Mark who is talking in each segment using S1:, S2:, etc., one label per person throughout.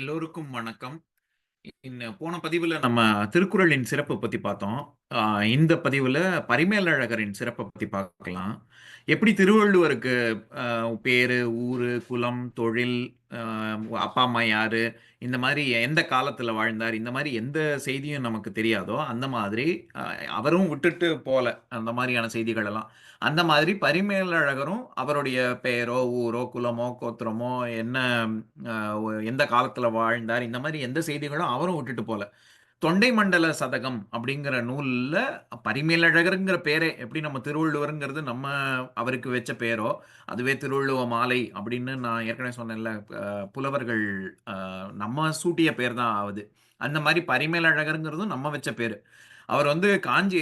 S1: எல்லோருக்கும் வணக்கம் போன பதிவுல நம்ம திருக்குறளின் சிறப்பு பத்தி பார்த்தோம் இந்த பதிவில் பரிமேலழகரின் சிறப்பை பற்றி பார்க்கலாம் எப்படி திருவள்ளுவருக்கு பேர் பேரு குலம் தொழில் அப்பா அம்மா யார் இந்த மாதிரி எந்த காலத்தில் வாழ்ந்தார் இந்த மாதிரி எந்த செய்தியும் நமக்கு தெரியாதோ அந்த மாதிரி அவரும் விட்டுட்டு போல அந்த மாதிரியான செய்திகள் எல்லாம் அந்த மாதிரி பரிமேலழகரும் அவருடைய பெயரோ ஊரோ குலமோ கோத்திரமோ என்ன எந்த காலத்தில் வாழ்ந்தார் இந்த மாதிரி எந்த செய்திகளும் அவரும் விட்டுட்டு போகல தொண்டை மண்டல சதகம் அப்படிங்கிற நூலில் பரிமேலழகருங்கிற பேரே எப்படி நம்ம திருவள்ளுவருங்கிறது நம்ம அவருக்கு வச்ச பேரோ அதுவே திருவள்ளுவ மாலை அப்படின்னு நான் ஏற்கனவே சொன்னேன்ல புலவர்கள் நம்ம சூட்டிய பேர் தான் ஆகுது அந்த மாதிரி பரிமேலழகருங்கிறதும் நம்ம வச்ச பேர் அவர் வந்து காஞ்சி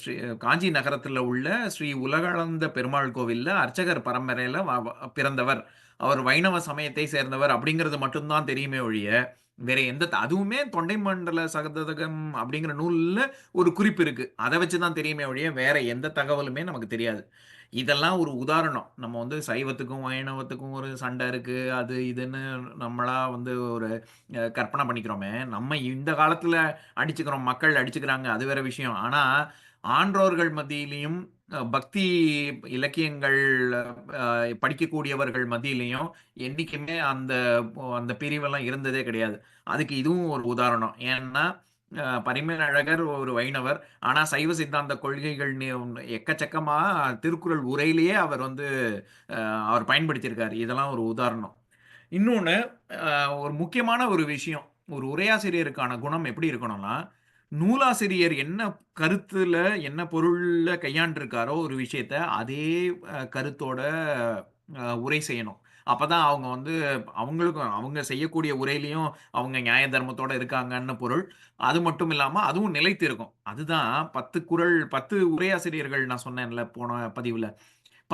S1: ஸ்ரீ காஞ்சி நகரத்தில் உள்ள ஸ்ரீ உலகளந்த பெருமாள் கோவிலில் அர்ச்சகர் பரம்பரையில் பிறந்தவர் அவர் வைணவ சமயத்தை சேர்ந்தவர் அப்படிங்கிறது மட்டும்தான் தெரியுமே ஒழிய வேற எந்த அதுவுமே தொண்டை மண்டல சதகம் அப்படிங்கிற நூலில் ஒரு குறிப்பு இருக்கு அதை வச்சு தான் தெரியுமே ஒழிய வேற எந்த தகவலுமே நமக்கு தெரியாது இதெல்லாம் ஒரு உதாரணம் நம்ம வந்து சைவத்துக்கும் வைணவத்துக்கும் ஒரு சண்டை இருக்கு அது இதுன்னு நம்மளா வந்து ஒரு கற்பனை பண்ணிக்கிறோமே நம்ம இந்த காலத்துல அடிச்சுக்கிறோம் மக்கள் அடிச்சுக்கிறாங்க அது வேற விஷயம் ஆனா ஆன்றோர்கள் மத்தியிலையும் பக்தி இலக்கியங்கள் படிக்கக்கூடியவர்கள் மத்தியிலையும் என்றைக்குமே அந்த அந்த பிரிவெல்லாம் இருந்ததே கிடையாது அதுக்கு இதுவும் ஒரு உதாரணம் ஏன்னா பரிமேல் அழகர் ஒரு வைணவர் ஆனால் சைவ சித்தாந்த கொள்கைகள் எக்கச்சக்கமாக திருக்குறள் உரையிலேயே அவர் வந்து அவர் பயன்படுத்தியிருக்காரு இதெல்லாம் ஒரு உதாரணம் இன்னொன்று ஒரு முக்கியமான ஒரு விஷயம் ஒரு உரையாசிரியருக்கான குணம் எப்படி இருக்கணும்னா நூலாசிரியர் என்ன கருத்துல என்ன பொருள்ல கையாண்டிருக்காரோ ஒரு விஷயத்த அதே கருத்தோட உரை செய்யணும் அப்பதான் அவங்க வந்து அவங்களுக்கும் அவங்க செய்யக்கூடிய உரையிலையும் அவங்க நியாய தர்மத்தோட இருக்காங்கன்னு பொருள் அது மட்டும் இல்லாம அதுவும் நிலைத்து இருக்கும் அதுதான் பத்து குரல் பத்து உரையாசிரியர்கள் நான் சொன்னேன்ல போன பதிவுல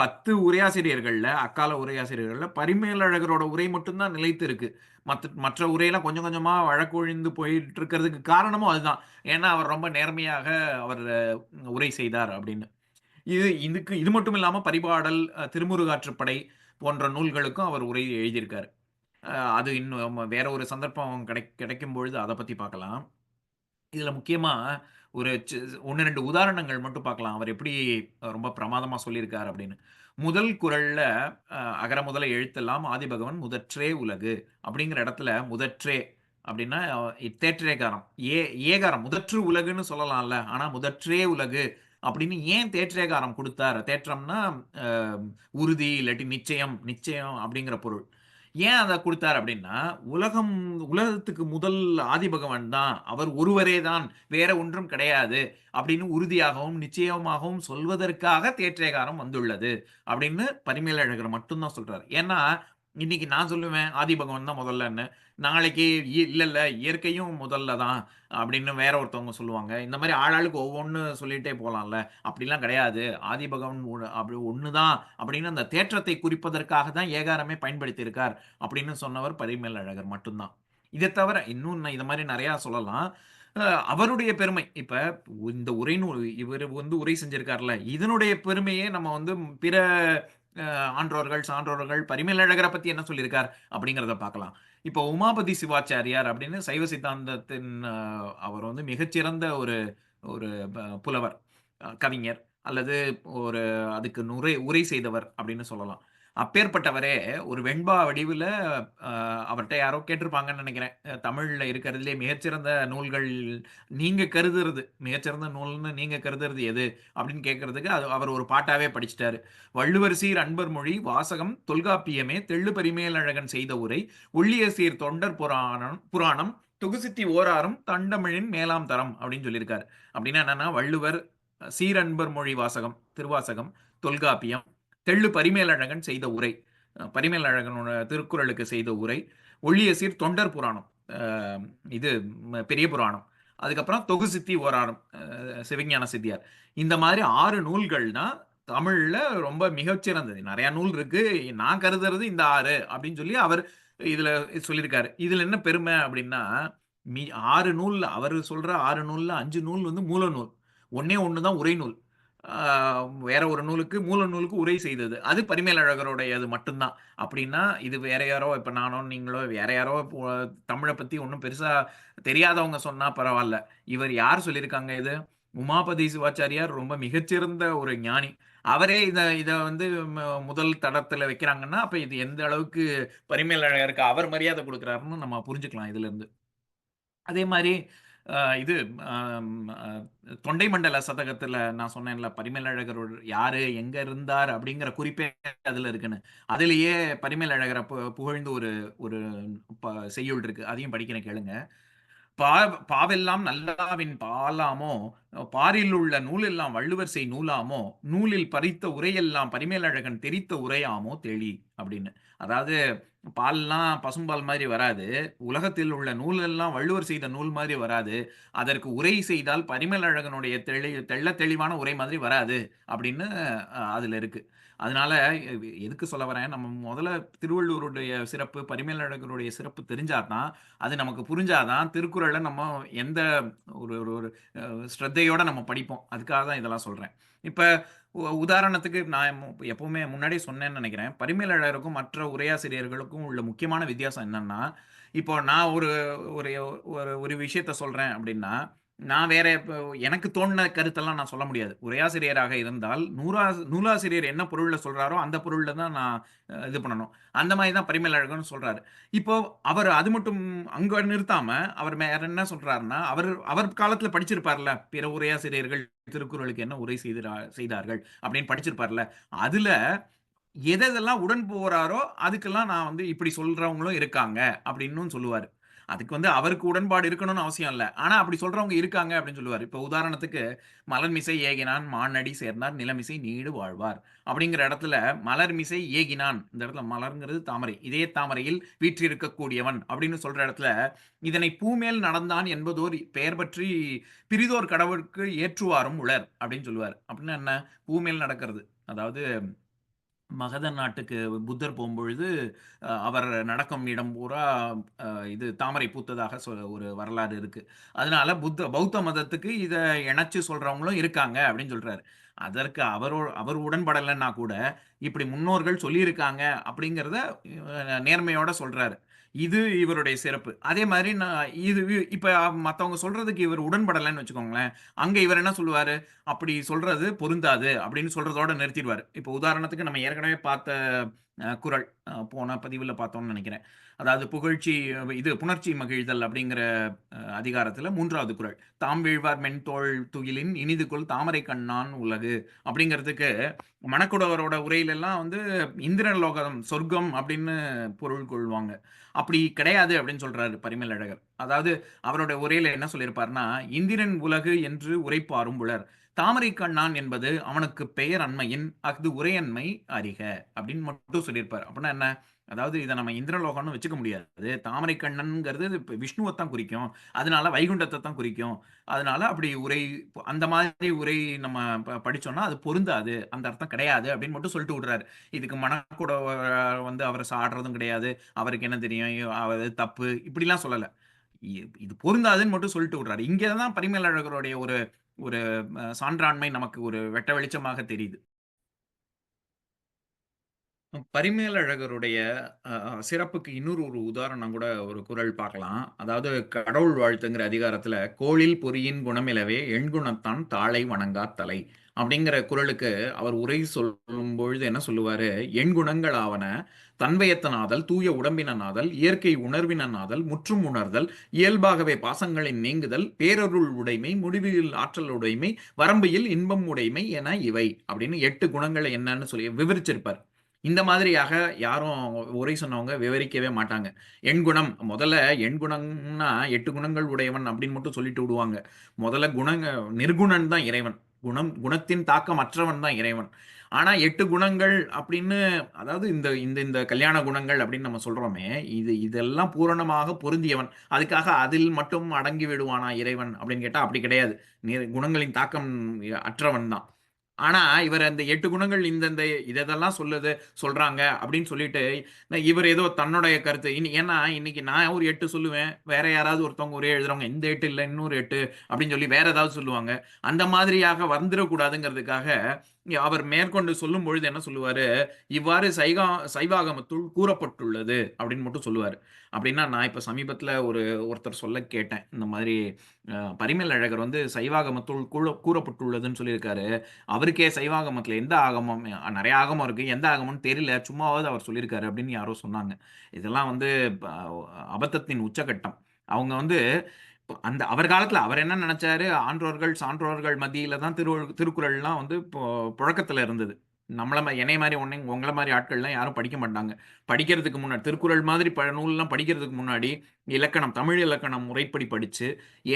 S1: பத்து உரையாசிரியர்கள்ல அக்கால உரையாசிரியர்கள்ல பரிமேலழகரோட உரை மட்டும்தான் நிலைத்து இருக்கு மற்ற மற்ற உரையெல்லாம் கொஞ்சம் கொஞ்சமா வழக்கொழிந்து போயிட்டு இருக்கிறதுக்கு காரணமும் அதுதான் ஏன்னா அவர் ரொம்ப நேர்மையாக அவர் உரை செய்தார் அப்படின்னு இது இதுக்கு இது மட்டும் இல்லாம பரிபாடல் திருமுருகாற்றுப்படை போன்ற நூல்களுக்கும் அவர் உரை எழுதியிருக்காரு அது இன்னும் வேற ஒரு சந்தர்ப்பம் கிடை கிடைக்கும் பொழுது அதை பத்தி பார்க்கலாம் இதுல முக்கியமா ஒரு ஒன்று ரெண்டு உதாரணங்கள் மட்டும் பார்க்கலாம் அவர் எப்படி ரொம்ப பிரமாதமாக சொல்லியிருக்கார் அப்படின்னு முதல் குரலில் அகர முதல எழுத்தெல்லாம் ஆதிபகவன் முதற்றே உலகு அப்படிங்கிற இடத்துல முதற்றே அப்படின்னா தேற்றேகாரம் ஏ ஏகாரம் முதற்று உலகுன்னு சொல்லலாம்ல ஆனால் முதற்றே உலகு அப்படின்னு ஏன் தேற்றேகாரம் கொடுத்தார் தேற்றம்னா உறுதி இல்லாட்டி நிச்சயம் நிச்சயம் அப்படிங்கிற பொருள் ஏன் அதை கொடுத்தார் அப்படின்னா உலகம் உலகத்துக்கு முதல் ஆதி பகவான் தான் அவர் ஒருவரே தான் வேற ஒன்றும் கிடையாது அப்படின்னு உறுதியாகவும் நிச்சயமாகவும் சொல்வதற்காக தேற்றேகாரம் வந்துள்ளது அப்படின்னு பரிமேலழகர் மட்டும்தான் சொல்றாரு ஏன்னா இன்னைக்கு நான் சொல்லுவேன் ஆதி பகவான் தான் முதல்லன்னு நாளைக்கு இல்லை இல்லை இயற்கையும் முதல்ல தான் அப்படின்னு வேற ஒருத்தவங்க சொல்லுவாங்க இந்த மாதிரி ஆளாளுக்கு ஒவ்வொன்று சொல்லிகிட்டே போகலாம்ல அப்படிலாம் கிடையாது ஆதி பகவான் அப்படி ஒன்று தான் அப்படின்னு அந்த தேற்றத்தை குறிப்பதற்காக தான் ஏகாரமே பயன்படுத்தியிருக்கார் அப்படின்னு சொன்னவர் பரிமேல் அழகர் மட்டும்தான் இதை தவிர இன்னும் இதை மாதிரி நிறையா சொல்லலாம் அவருடைய பெருமை இப்போ இந்த உரை நூல் இவர் வந்து உரை செஞ்சிருக்கார்ல இதனுடைய பெருமையே நம்ம வந்து பிற ஆன்றோர்கள் சான்றோர்கள் பரிமேலழகரை பத்தி என்ன சொல்லியிருக்கார் அப்படிங்கிறத பார்க்கலாம் இப்போ உமாபதி சிவாச்சாரியார் அப்படின்னு சைவ சித்தாந்தத்தின் அவர் வந்து மிகச்சிறந்த ஒரு ஒரு புலவர் கவிஞர் அல்லது ஒரு அதுக்கு நுரை உரை செய்தவர் அப்படின்னு சொல்லலாம் அப்பேற்பட்டவரே ஒரு வெண்பா வடிவில் அவர்கிட்ட யாரோ கேட்டிருப்பாங்கன்னு நினைக்கிறேன் தமிழில் இருக்கிறதுலே மிகச்சிறந்த நூல்கள் நீங்கள் கருதுறது மிகச்சிறந்த நூல்னு நீங்கள் கருதுறது எது அப்படின்னு கேட்கறதுக்கு அது அவர் ஒரு பாட்டாகவே படிச்சிட்டாரு வள்ளுவர் சீர் அன்பர் மொழி வாசகம் தொல்காப்பியமே தெள்ளு பரிமேலழகன் செய்த உரை உள்ளிய சீர் தொண்டர் புராணம் புராணம் தொகுசித்தி ஓராறும் தண்டமிழின் மேலாம் தரம் அப்படின்னு சொல்லியிருக்காரு அப்படின்னா என்னன்னா வள்ளுவர் சீரன்பர் மொழி வாசகம் திருவாசகம் தொல்காப்பியம் தெள்ளு பரிமேலழகன் செய்த உரை பரிமேலழகனோட திருக்குறளுக்கு செய்த உரை ஒள்ளிய சீர் தொண்டர் புராணம் இது பெரிய புராணம் அதுக்கப்புறம் தொகு சித்தி ஓராரம் சிவஞான சித்தியார் இந்த மாதிரி ஆறு நூல்கள்னா தமிழ்ல ரொம்ப மிகச்சிறந்தது நிறைய நூல் இருக்கு நான் கருதுறது இந்த ஆறு அப்படின்னு சொல்லி அவர் இதுல சொல்லியிருக்காரு இதுல என்ன பெருமை அப்படின்னா மி ஆறு நூல் அவர் சொல்ற ஆறு நூல்ல அஞ்சு நூல் வந்து மூல நூல் ஒன்னே ஒண்ணுதான் உரை நூல் வேற ஒரு நூலுக்கு மூல நூலுக்கு உரை செய்தது அது பரிமேலழகருடைய அது மட்டும்தான் அப்படின்னா இது வேற யாரோ இப்போ நானோ நீங்களோ வேற யாரோ தமிழை பற்றி ஒன்றும் பெருசாக தெரியாதவங்க சொன்னால் பரவாயில்ல இவர் யார் சொல்லியிருக்காங்க இது உமாபதி சிவாச்சாரியார் ரொம்ப மிகச்சிறந்த ஒரு ஞானி அவரே இதை இதை வந்து முதல் தடத்தில் வைக்கிறாங்கன்னா அப்போ இது எந்த அளவுக்கு பரிமேலழகருக்கு அவர் மரியாதை கொடுக்குறாருன்னு நம்ம புரிஞ்சுக்கலாம் இதுலேருந்து அதே மாதிரி இது தொண்டை மண்டல சதகத்துல நான் சொன்னேன்ல பரிமேலழகர் யாரு எங்க இருந்தார் அப்படிங்கிற குறிப்பே அதுல இருக்குன்னு அதுலயே பரிமேலழகரை புகழ்ந்து ஒரு ஒரு செய்யுள் இருக்கு அதையும் படிக்கிறேன் கேளுங்க பாவெல்லாம் நல்லாவின் பாலாமோ பாரில் உள்ள நூலெல்லாம் வள்ளுவர் செய் நூலாமோ நூலில் பறித்த உரையெல்லாம் பரிமேலழகன் தெரித்த உரையாமோ தெளி அப்படின்னு அதாவது பால்லாம் பசும்பால் மாதிரி வராது உலகத்தில் உள்ள நூலெல்லாம் வள்ளுவர் செய்த நூல் மாதிரி வராது அதற்கு உரை செய்தால் பரிமேலழகனுடைய தெளி தெள்ள தெளிவான உரை மாதிரி வராது அப்படின்னு அதுல இருக்கு அதனால எதுக்கு சொல்ல வரேன் நம்ம முதல்ல திருவள்ளுவருடைய சிறப்பு பரிமேலழகருடைய சிறப்பு தெரிஞ்சாதான் அது நமக்கு புரிஞ்சாதான் திருக்குறளை நம்ம எந்த ஒரு ஒரு ஒரு ஸ்ரத்தையோட நம்ம படிப்போம் அதுக்காக தான் இதெல்லாம் சொல்கிறேன் இப்போ உதாரணத்துக்கு நான் எப்பவுமே முன்னாடி சொன்னேன்னு நினைக்கிறேன் பரிமேலழகருக்கும் மற்ற உரையாசிரியர்களுக்கும் உள்ள முக்கியமான வித்தியாசம் என்னன்னா இப்போ நான் ஒரு ஒரு ஒரு விஷயத்த சொல்கிறேன் அப்படின்னா நான் வேற இப்போ எனக்கு தோணின கருத்தெல்லாம் நான் சொல்ல முடியாது உரையாசிரியராக இருந்தால் நூறா நூலாசிரியர் என்ன பொருளில் சொல்றாரோ அந்த பொருளில் தான் நான் இது பண்ணணும் அந்த மாதிரி தான் பரிமேலழகன் சொல்றாரு இப்போ அவர் அது மட்டும் அங்க நிறுத்தாம அவர் வேற என்ன சொல்றாருன்னா அவர் அவர் காலத்துல படிச்சிருப்பார்ல பிற உரையாசிரியர்கள் திருக்குறளுக்கு என்ன உரை செய்தா செய்தார்கள் அப்படின்னு படிச்சிருப்பார்ல அதுல எதெல்லாம் உடன் போறாரோ அதுக்கெல்லாம் நான் வந்து இப்படி சொல்றவங்களும் இருக்காங்க அப்படின்னு சொல்லுவார் அதுக்கு வந்து அவருக்கு உடன்பாடு இருக்கணும்னு அவசியம் இல்லை ஆனா அப்படி சொல்றவங்க இருக்காங்க அப்படின்னு சொல்லுவார் இப்போ உதாரணத்துக்கு மலர்மிசை ஏகினான் மானடி சேர்ந்தார் நிலமிசை நீடு வாழ்வார் அப்படிங்கிற இடத்துல மலர்மிசை ஏகினான் இந்த இடத்துல மலர்ங்கிறது தாமரை இதே தாமரையில் வீற்றிருக்கக்கூடியவன் அப்படின்னு சொல்ற இடத்துல இதனை பூமேல் நடந்தான் என்பதோர் பெயர் பற்றி பிரிதோர் கடவுளுக்கு ஏற்றுவாரும் உளர் அப்படின்னு சொல்லுவார் அப்படின்னா என்ன பூமேல் நடக்கிறது அதாவது மகத நாட்டுக்கு புத்தர் போகும்பொழுது அவர் நடக்கும் இடம் பூரா இது தாமரை பூத்ததாக சொல் ஒரு வரலாறு இருக்கு அதனால புத்த பௌத்த மதத்துக்கு இதை இணைச்சு சொல்றவங்களும் இருக்காங்க அப்படின்னு சொல்றாரு அதற்கு அவரோ அவர் உடன்படலைன்னா கூட இப்படி முன்னோர்கள் சொல்லியிருக்காங்க அப்படிங்கிறத நேர்மையோட சொல்றாரு இது இவருடைய சிறப்பு அதே மாதிரி நான் இது இப்ப மத்தவங்க சொல்றதுக்கு இவர் உடன்படலைன்னு வச்சுக்கோங்களேன் அங்க இவர் என்ன சொல்லுவாரு அப்படி சொல்றது பொருந்தாது அப்படின்னு சொல்றதோட நிறுத்திடுவாரு இப்போ உதாரணத்துக்கு நம்ம ஏற்கனவே பார்த்த குரல் போன பதிவில் பார்த்தோம்னு நினைக்கிறேன் அதாவது புகழ்ச்சி இது புணர்ச்சி மகிழ்தல் அப்படிங்கிற அதிகாரத்தில் மூன்றாவது குரல் தாம் வீழ்வார் மென்தோள் துயிலின் இனிதுக்குள் தாமரை கண்ணான் உலகு அப்படிங்கிறதுக்கு மணக்குடவரோட உரையிலெல்லாம் வந்து இந்திரலோகம் சொர்க்கம் அப்படின்னு பொருள் கொள்வாங்க அப்படி கிடையாது அப்படின்னு சொல்றாரு பரிமலழகர் அதாவது அவருடைய உரையில என்ன சொல்லியிருப்பார்னா இந்திரன் உலகு என்று உரைப்பாரும் புலர் தாமரை கண்ணான் என்பது அவனுக்கு பெயர் அண்மையின் அஃது உரையன்மை அறிக அப்படின்னு மட்டும் சொல்லியிருப்பார் அப்படின்னா என்ன அதாவது இதை நம்ம இந்திரலோகம்னு வச்சுக்க முடியாது தாமரை கண்ணன்ங்கிறது இப்போ விஷ்ணுவை தான் குறிக்கும் அதனால வைகுண்டத்தை தான் குறிக்கும் அதனால அப்படி உரை அந்த மாதிரி உரை நம்ம படிச்சோம்னா அது பொருந்தாது அந்த அர்த்தம் கிடையாது அப்படின்னு மட்டும் சொல்லிட்டு விடுறாரு இதுக்கு மனக்கூட வந்து அவரை சாடுறதும் கிடையாது அவருக்கு என்ன தெரியும் அவர் தப்பு இப்படிலாம் சொல்லலை இது பொருந்தாதுன்னு மட்டும் சொல்லிட்டு விடுறாரு இங்கே தான் பரிமேலழகருடைய ஒரு ஒரு சான்றாண்மை நமக்கு ஒரு வெட்ட வெளிச்சமாக தெரியுது பரிமேலழகருடைய சிறப்புக்கு இன்னொரு ஒரு உதாரணம் கூட ஒரு குறள் பார்க்கலாம். அதாவது கடவுள் வாழ்த்துங்கிற அதிகாரத்துல, "கோளில் பொறியின் குணமிலவே எண்குணத்தான் தாளை வணங்காத் தலை" அப்படிங்கிற குறளுக்கு அவர் உரை சொல்லும்பொழுது என்ன சொல்லுவாரு, "எண்குணங்களாவன தன்வயத்தனாதல், தூய உடம்பினனாதல், இயற்கை உணர்வினனாதல், முற்றும் உணர்தல், இயல்பாகவே பாசங்களின் நீங்குதல், பேரருள் உடைமை, முடிவில் ஆற்றல் உடைமை, வரம்பையில் இன்பம் உடைமை என இவை" அப்படின்னு எட்டு குணங்களை என்னன்னு சொல்லி விவரிச்சிருப்பார். இந்த மாதிரியாக யாரும் உரை சொன்னவங்க விவரிக்கவே மாட்டாங்க எண்குணம் முதல்ல எண்குணம்னா எட்டு குணங்கள் உடையவன் அப்படின்னு மட்டும் சொல்லிட்டு விடுவாங்க முதல்ல குணங்க நிர்குணன் தான் இறைவன் குணம் குணத்தின் தாக்கம் அற்றவன் தான் இறைவன் ஆனால் எட்டு குணங்கள் அப்படின்னு அதாவது இந்த இந்த இந்த கல்யாண குணங்கள் அப்படின்னு நம்ம சொல்கிறோமே இது இதெல்லாம் பூரணமாக பொருந்தியவன் அதுக்காக அதில் மட்டும் அடங்கி விடுவானா இறைவன் அப்படின்னு கேட்டால் அப்படி கிடையாது குணங்களின் தாக்கம் அற்றவன் தான் ஆனா இவர் அந்த எட்டு குணங்கள் இந்தந்த இதெல்லாம் சொல்லுது சொல்றாங்க அப்படின்னு சொல்லிட்டு இவர் ஏதோ தன்னுடைய கருத்து இனி ஏன்னா இன்னைக்கு நான் ஒரு எட்டு சொல்லுவேன் வேற யாராவது ஒருத்தவங்க ஒரே எழுதுறவங்க இந்த எட்டு இல்லை இன்னொரு எட்டு அப்படின்னு சொல்லி வேற ஏதாவது சொல்லுவாங்க அந்த மாதிரியாக வந்துடக்கூடாதுங்கிறதுக்காக அவர் மேற்கொண்டு சொல்லும் பொழுது என்ன சொல்லுவாரு இவ்வாறு சைகா சைவாகமத்துள் கூறப்பட்டுள்ளது அப்படின்னு மட்டும் சொல்லுவார் அப்படின்னா நான் இப்போ சமீபத்தில் ஒரு ஒருத்தர் சொல்ல கேட்டேன் இந்த மாதிரி பரிமேல் அழகர் வந்து சைவாகமத்துள் கூட கூறப்பட்டுள்ளதுன்னு சொல்லியிருக்காரு அவருக்கே சைவாகமத்துல எந்த ஆகமம் நிறைய ஆகமம் இருக்குது எந்த ஆகமம்னு தெரியல சும்மாவது அவர் சொல்லியிருக்காரு அப்படின்னு யாரோ சொன்னாங்க இதெல்லாம் வந்து அபத்தத்தின் உச்சகட்டம் அவங்க வந்து அந்த அவர் காலத்துல அவர் என்ன நினைச்சாரு ஆன்றோர்கள் சான்றோர்கள் மத்தியில தான் திரு திருக்குறள்லாம் வந்து புழக்கத்துல இருந்தது நம்மள மாதிரி என்னை மாதிரி ஒன்னே உங்களை மாதிரி ஆட்கள்லாம் யாரும் படிக்க மாட்டாங்க படிக்கிறதுக்கு முன்னாடி திருக்குறள் மாதிரி பல நூல்லாம் படிக்கிறதுக்கு முன்னாடி இலக்கணம் தமிழ் இலக்கணம் முறைப்படி படித்து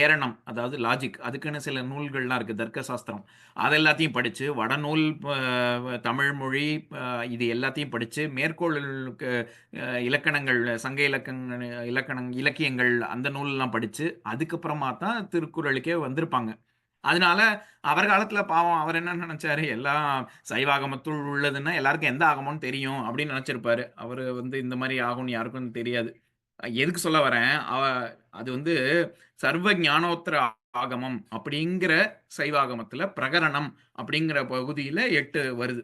S1: ஏரணம் அதாவது லாஜிக் அதுக்குன்னு சில நூல்கள்லாம் இருக்குது தர்க்க சாஸ்திரம் அது எல்லாத்தையும் படித்து வடநூல் தமிழ் மொழி இது எல்லாத்தையும் படித்து மேற்கோள் இலக்கணங்கள் சங்க இலக்கணங்கள் இலக்கண இலக்கியங்கள் அந்த நூல்லாம் படித்து அதுக்கப்புறமா தான் திருக்குறளுக்கே வந்திருப்பாங்க அதனால அவர் காலத்துல பாவம் அவர் என்ன நினைச்சாரு எல்லாம் சைவாகமத்துள் உள்ளதுன்னா எல்லாருக்கும் எந்த ஆகமோன்னு தெரியும் அப்படின்னு நினைச்சிருப்பாரு அவர் வந்து இந்த மாதிரி ஆகும்னு யாருக்கும் தெரியாது எதுக்கு சொல்ல வரேன் அவ அது வந்து சர்வ ஞானோத்தர ஆகமம் அப்படிங்கிற சைவாகமத்துல பிரகரணம் அப்படிங்கிற பகுதியில எட்டு வருது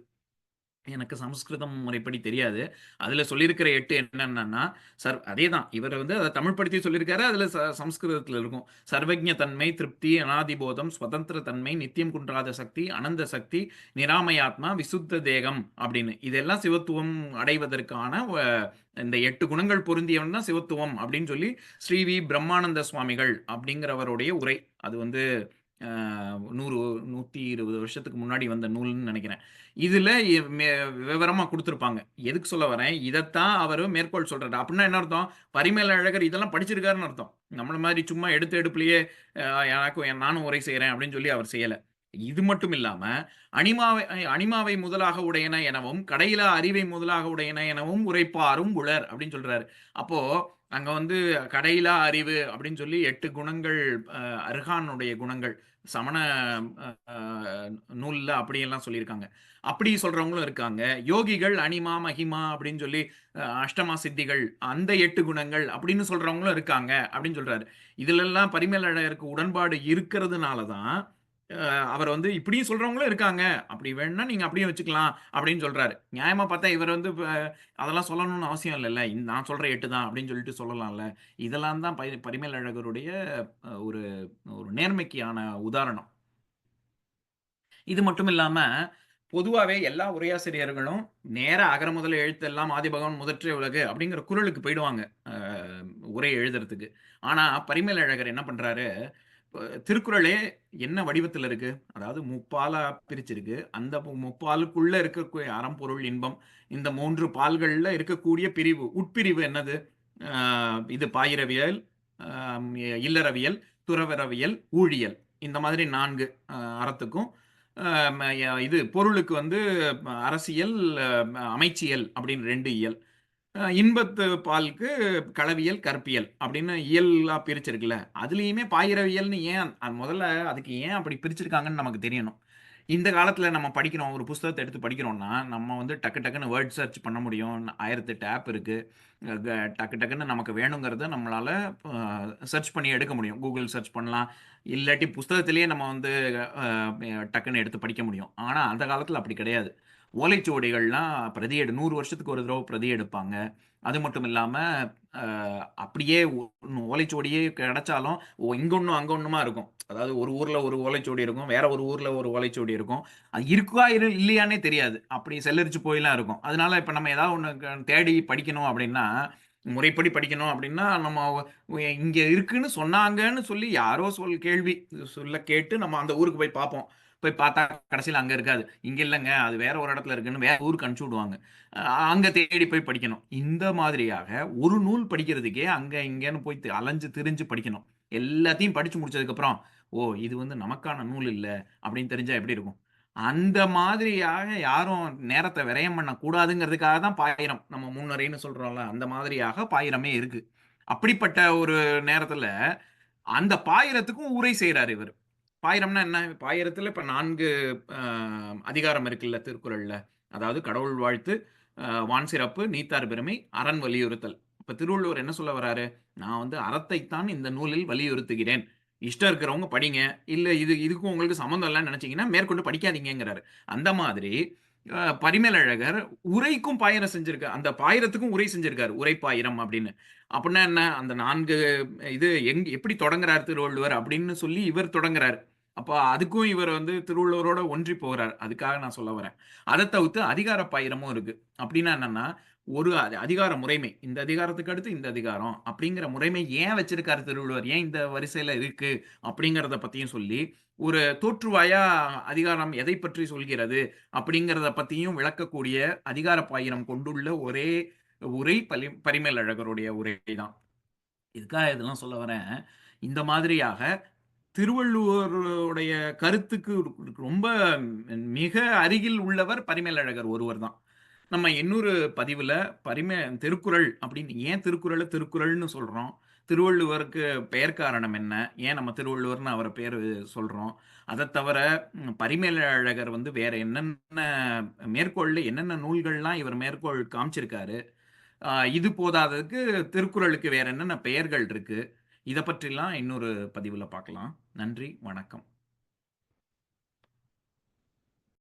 S1: எனக்கு சமஸ்கிருதம் முறைப்படி தெரியாது அதுல சொல்லியிருக்கிற எட்டு என்னன்னா சர் அதே தான் இவர் வந்து அதை தமிழ் படுத்தி சொல்லியிருக்காரு அதுல ச சமஸ்கிருதத்துல இருக்கும் சர்வஜ தன்மை திருப்தி அனாதிபோதம் சுதந்திர தன்மை நித்தியம் குன்றாத சக்தி அனந்த சக்தி நிராமயாத்மா விசுத்த தேகம் அப்படின்னு இதெல்லாம் சிவத்துவம் அடைவதற்கான இந்த எட்டு குணங்கள் பொருந்தியவன் தான் சிவத்துவம் அப்படின்னு சொல்லி ஸ்ரீ வி பிரம்மானந்த சுவாமிகள் அப்படிங்கிறவருடைய உரை அது வந்து நூறு நூற்றி இருபது வருஷத்துக்கு முன்னாடி வந்த நூல்னு நினைக்கிறேன் இதில் விவரமாக கொடுத்துருப்பாங்க எதுக்கு சொல்ல வரேன் இதைத்தான் அவர் மேற்கோள் சொல்கிறார் அப்படின்னா என்ன அர்த்தம் பரிமேல அழகர் இதெல்லாம் படிச்சிருக்காருன்னு அர்த்தம் நம்மள மாதிரி சும்மா எடுத்து எடுப்புலையே எனக்கும் நானும் உரை செய்கிறேன் அப்படின்னு சொல்லி அவர் செய்யலை இது மட்டும் இல்லாம அனிமாவை அனிமாவை முதலாக உடையன எனவும் கடையில அறிவை முதலாக உடையன எனவும் உரைப்பாரும் உளர் அப்படின்னு சொல்றாரு அப்போ அங்க வந்து கடையிலா அறிவு அப்படின்னு சொல்லி எட்டு குணங்கள் அருகானுடைய குணங்கள் சமண நூல்ல அப்படியெல்லாம் சொல்லியிருக்காங்க அப்படி சொல்றவங்களும் இருக்காங்க யோகிகள் அனிமா மகிமா அப்படின்னு சொல்லி அஷ்டமா சித்திகள் அந்த எட்டு குணங்கள் அப்படின்னு சொல்றவங்களும் இருக்காங்க அப்படின்னு சொல்றாரு இதுல எல்லாம் பரிமேலழகருக்கு உடன்பாடு இருக்கிறதுனால தான் அவர் வந்து இப்படியும் சொல்றவங்களும் இருக்காங்க அப்படி வேணும்னா நீங்க அப்படியும் வச்சுக்கலாம் அப்படின்னு சொல்றாரு நியாயமா பார்த்தா இவர் வந்து அதெல்லாம் சொல்லணும்னு அவசியம் இல்லைல்ல நான் சொல்ற எட்டு தான் அப்படின்னு சொல்லிட்டு சொல்லலாம்ல இதெல்லாம் தான் பரி பரிமேல் அழகருடைய ஒரு ஒரு நேர்மைக்கான உதாரணம் இது மட்டும் இல்லாம பொதுவாகவே எல்லா உரையாசிரியர்களும் நேர அகர முதல எழுத்தெல்லாம் ஆதிபகவன் முதற்றே உலகு அப்படிங்கிற குரலுக்கு போயிடுவாங்க உரை எழுதுறதுக்கு ஆனா பரிமேல் அழகர் என்ன பண்றாரு திருக்குறளே என்ன வடிவத்தில் இருக்கு அதாவது முப்பாலா பிரிச்சிருக்கு அந்த முப்பாலுக்குள்ள இருக்கக்கூடிய அறம்பொருள் இன்பம் இந்த மூன்று பால்கள்ல இருக்கக்கூடிய பிரிவு உட்பிரிவு என்னது இது பாயிரவியல் இல்லறவியல் துறவரவியல் ஊழியல் இந்த மாதிரி நான்கு அறத்துக்கும் இது பொருளுக்கு வந்து அரசியல் அமைச்சியல் அப்படின்னு ரெண்டு இயல் இன்பத்து பாலுக்கு களவியல் கற்பியல் அப்படின்னு இயலாக பிரிச்சிருக்குல்ல அதுலேயுமே பாயிரவியல்னு ஏன் அது முதல்ல அதுக்கு ஏன் அப்படி பிரிச்சிருக்காங்கன்னு நமக்கு தெரியணும் இந்த காலத்தில் நம்ம படிக்கிறோம் ஒரு புஸ்தகத்தை எடுத்து படிக்கிறோம்னா நம்ம வந்து டக்கு டக்குன்னு வேர்ட் சர்ச் பண்ண முடியும் ஆயிரத்து டேப் இருக்குது டக்கு டக்குன்னு நமக்கு வேணுங்கிறத நம்மளால் சர்ச் பண்ணி எடுக்க முடியும் கூகுள் சர்ச் பண்ணலாம் இல்லாட்டி புஸ்தகத்திலேயே நம்ம வந்து டக்குன்னு எடுத்து படிக்க முடியும் ஆனால் அந்த காலத்தில் அப்படி கிடையாது ஓலைச்சுவடிகள்லாம் பிரதி எடு நூறு வருஷத்துக்கு ஒரு தடவை பிரதி எடுப்பாங்க அது மட்டும் இல்லாமல் அப்படியே ஓலைச்சுவடியே கிடைச்சாலும் ஒன்றும் அங்கே ஒன்றுமா இருக்கும் அதாவது ஒரு ஊரில் ஒரு ஓலைச்சுவடி இருக்கும் வேற ஒரு ஊரில் ஒரு ஓலைச்சுவடி இருக்கும் அது இருக்கா இரு இல்லையானே தெரியாது அப்படி செல்லரிச்சு போயெல்லாம் இருக்கும் அதனால இப்போ நம்ம ஏதாவது ஒன்று தேடி படிக்கணும் அப்படின்னா முறைப்படி படிக்கணும் அப்படின்னா நம்ம இங்கே இருக்குன்னு சொன்னாங்கன்னு சொல்லி யாரோ சொல் கேள்வி சொல்ல கேட்டு நம்ம அந்த ஊருக்கு போய் பார்ப்போம் போய் பார்த்தா கடைசியில் அங்கே இருக்காது இங்கே இல்லைங்க அது வேற ஒரு இடத்துல இருக்குன்னு வேற ஊருக்கு அனுப்பிச்சி விடுவாங்க அங்கே தேடி போய் படிக்கணும் இந்த மாதிரியாக ஒரு நூல் படிக்கிறதுக்கே அங்கே இங்கேன்னு போய் அலைஞ்சு திரிஞ்சு படிக்கணும் எல்லாத்தையும் படித்து முடிச்சதுக்கப்புறம் ஓ இது வந்து நமக்கான நூல் இல்லை அப்படின்னு தெரிஞ்சால் எப்படி இருக்கும் அந்த மாதிரியாக யாரும் நேரத்தை விரயம் பண்ணக்கூடாதுங்கிறதுக்காக தான் பாயிரம் நம்ம முன்னரைன்னு சொல்கிறோம்ல அந்த மாதிரியாக பாயிரமே இருக்குது அப்படிப்பட்ட ஒரு நேரத்தில் அந்த பாயிரத்துக்கும் உரை செய்கிறார் இவர் பாயிரம்னா என்ன இப்போ ஆயிரத்தில் இப்போ நான்கு அதிகாரம் இருக்குல்ல திருக்குறளில் அதாவது கடவுள் வாழ்த்து வான் சிறப்பு நீத்தார் பெருமை அறன் வலியுறுத்தல் இப்போ திருவள்ளுவர் என்ன சொல்ல வர்றாரு நான் வந்து அறத்தைத்தான் இந்த நூலில் வலியுறுத்துகிறேன் இஷ்டம் இருக்கிறவங்க படிங்க இல்லை இது இதுக்கும் உங்களுக்கு சம்மந்தம் இல்லைன்னு நினச்சிங்கன்னா மேற்கொண்டு படிக்காதீங்கிறாரு அந்த மாதிரி பரிமேலழகர் உரைக்கும் பாயிரம் செஞ்சுருக்கார் அந்த பாயிரத்துக்கும் உரை உரை உரைப்பாயிரம் அப்படின்னு அப்படின்னா என்ன அந்த நான்கு இது எங் எப்படி தொடங்குறார் திருவள்ளுவர் அப்படின்னு சொல்லி இவர் தொடங்குறாரு அப்போ அதுக்கும் இவர் வந்து திருவள்ளுவரோட ஒன்றி போகிறார் அதுக்காக நான் சொல்ல வரேன் அதை தவிர்த்து அதிகார பயிரமும் இருக்கு அப்படின்னா என்னன்னா ஒரு அதிகார முறைமை இந்த அதிகாரத்துக்கு அடுத்து இந்த அதிகாரம் அப்படிங்கிற முறைமை ஏன் வச்சிருக்காரு திருவள்ளுவர் ஏன் இந்த வரிசையில இருக்கு அப்படிங்கிறத பத்தியும் சொல்லி ஒரு தோற்றுவாயா அதிகாரம் எதை பற்றி சொல்கிறது அப்படிங்கிறத பத்தியும் விளக்கக்கூடிய அதிகார பாயிரம் கொண்டுள்ள ஒரே உரை பலி பரிமேலழகருடைய உரை தான் இதுக்காக இதெல்லாம் சொல்ல வரேன் இந்த மாதிரியாக திருவள்ளுவருடைய கருத்துக்கு ரொம்ப மிக அருகில் உள்ளவர் பரிமேலழகர் ஒருவர் தான் நம்ம இன்னொரு பதிவில் பரிமே திருக்குறள் அப்படின்னு ஏன் திருக்குறளை திருக்குறள்னு சொல்கிறோம் திருவள்ளுவருக்கு பெயர் காரணம் என்ன ஏன் நம்ம திருவள்ளுவர்னு அவரை பேர் சொல்கிறோம் அதை தவிர பரிமேலழகர் வந்து வேற என்னென்ன மேற்கோளில் என்னென்ன நூல்கள்லாம் இவர் மேற்கோள் காமிச்சிருக்காரு இது போதாததுக்கு திருக்குறளுக்கு வேற என்னென்ன பெயர்கள் இருக்குது இதை பற்றிலாம் இன்னொரு பதிவில் பார்க்கலாம் நன்றி வணக்கம்